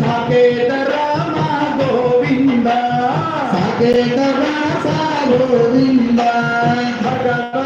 సాకేత రామ గోవింద. సాకేత రామ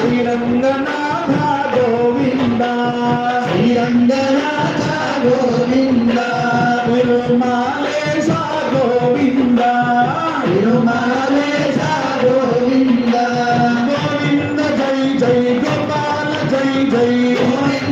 శ్రీరంగనాథ గోవింద. శ్రీరంగనాథ గోవింద. తిరుమలే సా గోవింద. తిరుమలే సా గోవింద. గోవింద జై జై గోపాల జై జై. గోవింద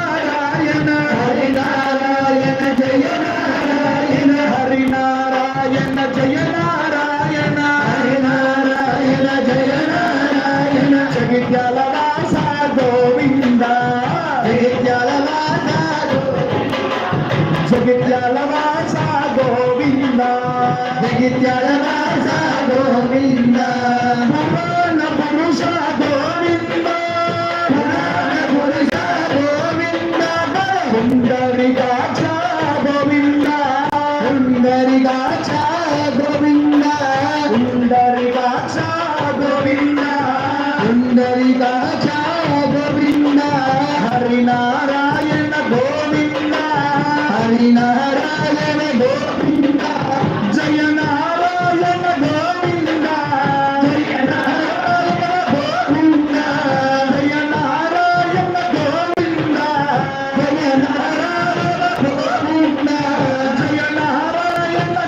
జల వాస గోవింద. జగిత్యాల వాస గోవింద. పురుష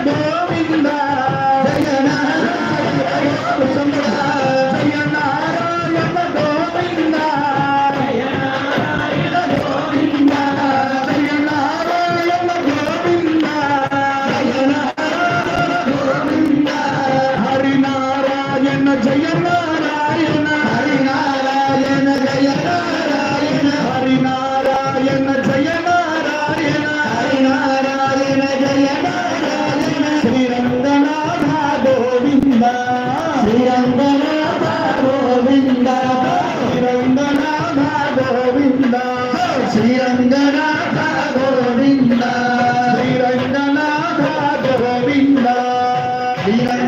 morning light.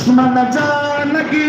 আসমানা জানকি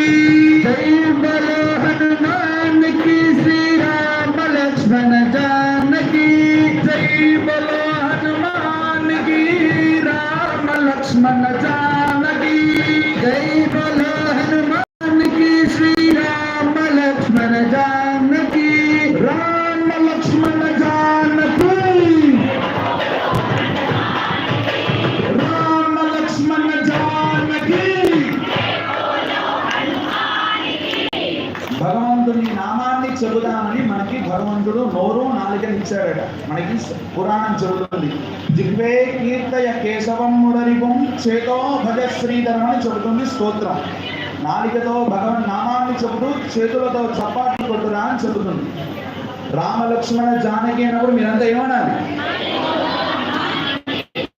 చెబుదామని మనకి భగవంతుడు నోరు నాలుగని ఇచ్చాడట. మనకి పురాణం చెబుతుంది. జిగ్వే కీర్తయ కేశవం మురరిపం చేతో భజ శ్రీధరం అని చెబుతుంది స్తోత్రం. నాలికతో భగవన్ నామాన్ని చెబుతూ చేతులతో చపాట్లు కొట్టురా అని చెబుతుంది. రామ లక్ష్మణ జానకి అన్నప్పుడు మీరంతా ఏమనాలి?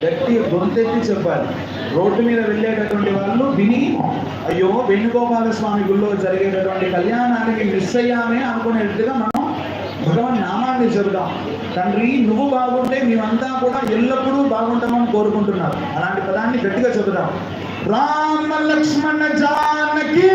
గట్టి గొంతెత్తి చెప్పాలి. రోడ్డు మీద వెళ్ళేటటువంటి వాళ్ళు విని అయ్యో వేణుగోపాల స్వామి గుళ్ళో జరిగేటటువంటి కళ్యాణానికి మిస్ అయ్యామే అనుకునేట్టుగా మనం భగవన్ నామాన్ని చెబుదాం తండ్రి నువ్వు బాగుంటే మేమంతా కూడా ఎల్లప్పుడూ బాగుంటామని కోరుకుంటున్నారు అలాంటి పదాన్ని గట్టిగా చెబుదాం రామ లక్ష్మణ జానకి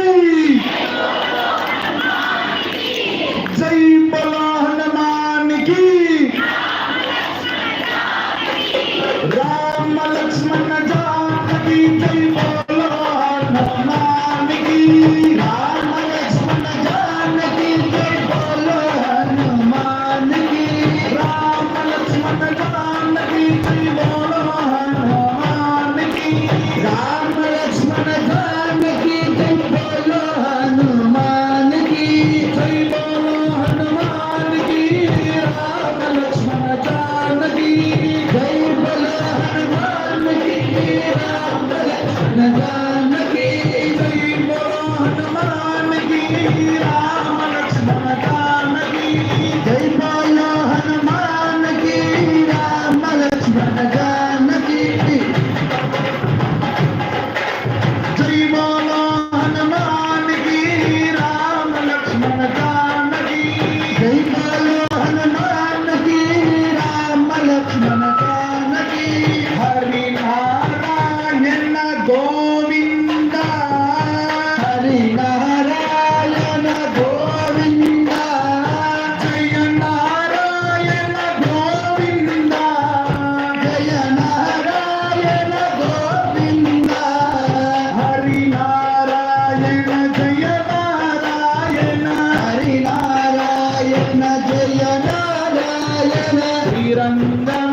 శ్రీరంగ